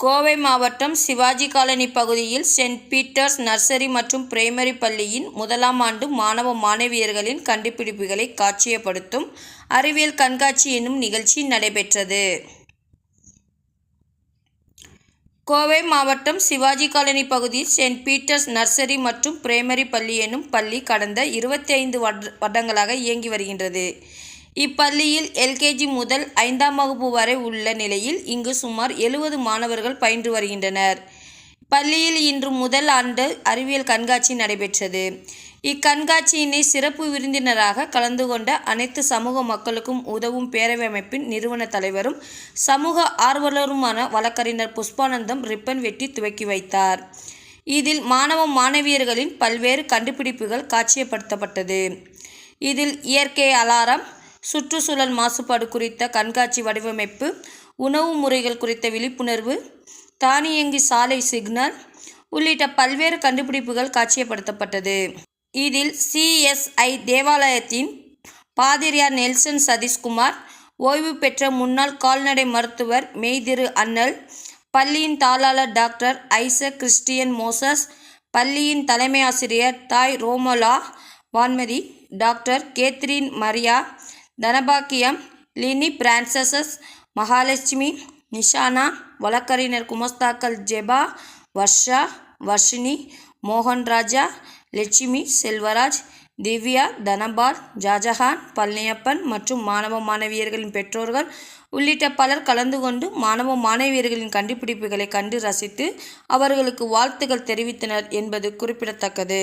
கோவை மாவட்டம் சிவாஜி காலனி பகுதியில் Saint Peter's nursery மற்றும் பிரைமரி பள்ளியின் முதலாம் ஆண்டு மாணவ மாணவியர்களின் கண்டுபிடிப்புகளை காட்சியப்படுத்தும் அறிவியல் கண்காட்சி என்னும் நிகழ்ச்சி நடைபெற்றது. கோவை மாவட்டம் சிவாஜி காலனி பகுதியில் சென்ட் பீட்டர்ஸ் நர்சரி மற்றும் பிரைமரி பள்ளி எனும் பள்ளி கடந்த இருபத்தி ஐந்து வருடங்களாக இயங்கி வருகின்றது. இப்பள்ளியில் எல்கேஜி முதல் ஐந்தாம் வகுப்பு வரை உள்ள நிலையில் இங்கு சுமார் எழுபது மாணவர்கள் பயின்று வருகின்றனர். பள்ளியில் இன்று முதல் ஆண்டு அறிவியல் கண்காட்சி நடைபெற்றது. இக்கண்காட்சியினை சிறப்பு விருந்தினராக கலந்து கொண்ட அனைத்து சமூக மக்களுக்கும் உதவும் பேரவை அமைப்பின் நிறுவன தலைவரும் சமூக ஆர்வலருமான வழக்கறிஞர் புஷ்பானந்தம் ரிப்பன் வெட்டி துவக்கி வைத்தார். இதில் மாணவ மாணவியர்களின் பல்வேறு கண்டுபிடிப்புகள் காட்சியப்படுத்தப்பட்டது. இதில் இயற்கை அலாரம் சுற்றுச்சூழல் மாசுபாடு குறித்த கண்காட்சி வடிவமைப்பு உணவு முறைகள் குறித்த விழிப்புணர்வு தானியங்கி சாலை சிக்னல் உள்ளிட்ட பல்வேறு கண்டுபிடிப்புகள் காட்சியப்படுத்தப்பட்டது. இதில் சிஎஸ்ஐ தேவாலயத்தின் பாதிரியார் நெல்சன் சதீஷ்குமார் ஓய்வு பெற்ற முன்னாள் கால்நடை மருத்துவர் மெய்திரு அண்ணல் பள்ளியின் தாளாளர் டாக்டர் ஐசக் கிறிஸ்டியன் மோசஸ் பள்ளியின் தலைமை ஆசிரியர் தாய் Romala Vanmathi doctor Catherine Maria Dhanabakkiyam Lini Frances Mahalakshmi Nishana வழக்கறிஞர் குமஸ்தாக்கள் ஜெபா வர்ஷா வர்ஷினி மோகன்ராஜா லட்சுமி செல்வராஜ் திவ்யா தனபால் ஜாஜஹான் பழனியப்பன் மற்றும் மாணவ மாணவியர்களின் பெற்றோர்கள் உள்ளிட்ட பலர் கலந்து கொண்டு மாணவ மாணவியர்களின் கண்டுபிடிப்புகளை கண்டு ரசித்து அவர்களுக்கு வாழ்த்துக்கள் தெரிவித்தனர் என்பது குறிப்பிடத்தக்கது.